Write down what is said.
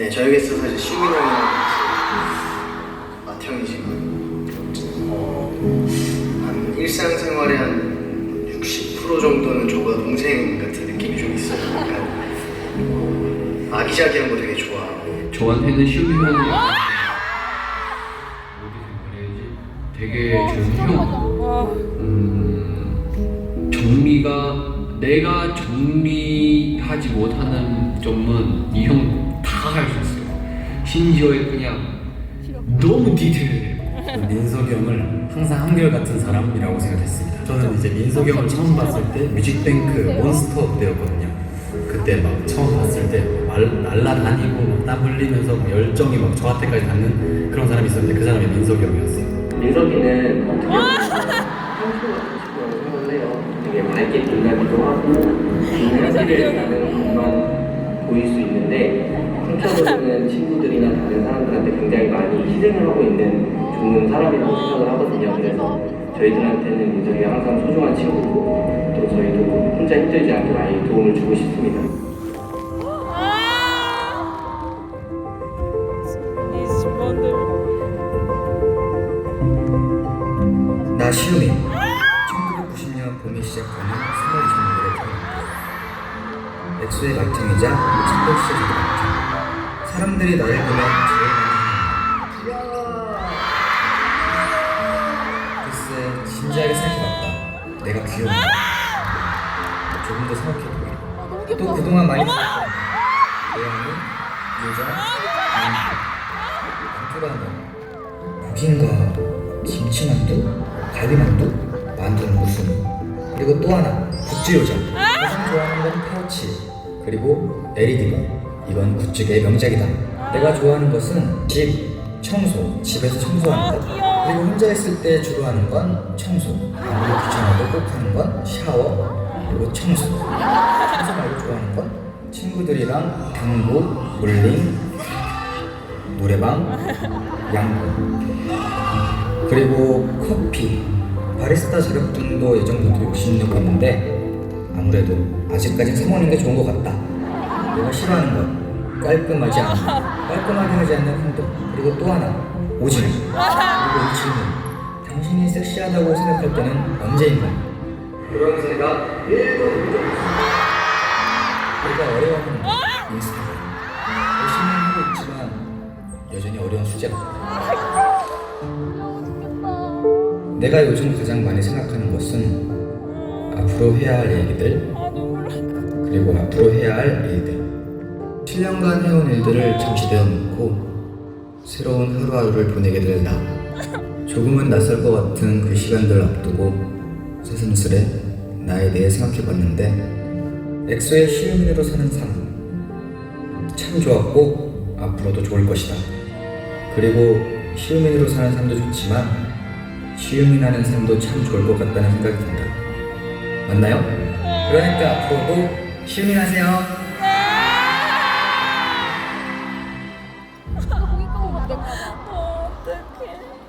네, 저에게서 사실 시민 형이라는 맏형이지만 어, 한 일상생활의 한 60% 정도는 저보다 동생 같은 느낌이 좀 있어요. 약간 어, 아기자기한 거 되게 좋아하고. 저한테는 시우이 형이 말해야지 되게 저는 형 음, 정리가 내가 정리하지 못하는 점은 이형 다할수 있어요. 심지어 그냥 너무 디테일해. 민석이 형을 항상 한결같은 사람이라고 생각했습니다. 저는 이제 민석이 형을 처음 봤을 때 뮤직뱅크 몬스터 때였거든요. 그때 막 처음 봤을 때 말, 날라다니고 막땀 흘리면서 막 열정이 막 저한테까지 닿는 그런 사람이 있었는데 그 사람이 민석이 형이었어요. 민석이는 어떻게 보면. 되게 밝게 빛나기도 하고 가는 것만 보일 수 있는데 한편으로는 친구들이나 다른 사람들한테 굉장히 많이 희생을 하고 있는 좋은 사람이라고 생각을 하거든요. 그래서 저희들한테는 민석이가 항상 소중한 친구고 또 저희도 혼자 힘들지 않게 많이 도움을 주고 싶습니다. 나 시우민 1990년 봄에 시작하는 22살 노래 엑소의 맏형이자 찰로 시절의 맏형 사람들이 나를 보면 제일 많이 하는 글쎄 진지하게 생각해봤다. 내가 귀여운 조금 더 생각해보게. 또 그동안 많이 생각했다 고양이, 요정, 남편 남표라는 고긴가 김치만두, 갈비만두, 만두는 무슨? 그리고 또 하나 굿즈 요정 가장 좋아하는 건 파우치 그리고 LED가 이건 굿즈계의 명작이다. 내가 좋아하는 것은 집, 청소, 집에서 청소하는 것 그리고 혼자 있을 때 주로 하는 건 청소. 아무리 귀찮아도 꼭 하는 건 샤워 그리고 청소. 청소 말고 좋아하는 건 친구들이랑 당구, 볼링, 노래방, 양보 그리고 커피, 바리스타 자격증도 예전부터 욕심내고 있는데 아무래도 아직까진 사모는 게 좋은 것 같다. 내가 싫어하는 건 깔끔하지 않은 깔끔하게 하지 않는 행동. 그리고 또 하나 오징어 그리고 이 질문. 당신이 섹시하다고 생각할 때는 언제인가? 그런 생각 1도 내가 어려워하는 인스타그램. 열심히 하고 있지만 여전히 어려운 숙제다. 내가 요즘 가장 많이 생각하는 것은 앞으로 해야 할 얘기들 그리고 앞으로 해야 할 일들 7년간 해온 일들을 잠시 내어놓고 새로운 하루하루를 보내게 될 나 조금은 낯설 것 같은 그 시간들 앞두고 새삼스레 나에 대해 생각해봤는데 엑소의 시우민으로 사는 삶 참 좋았고 앞으로도 좋을 것이다 그리고 시우민으로 사는 삶도 좋지만 시우민하는 삶도 참 좋을 것 같다는 생각이 든다. 맞나요? 그러니까 앞으로도 시우민하세요. 어, 어떡해.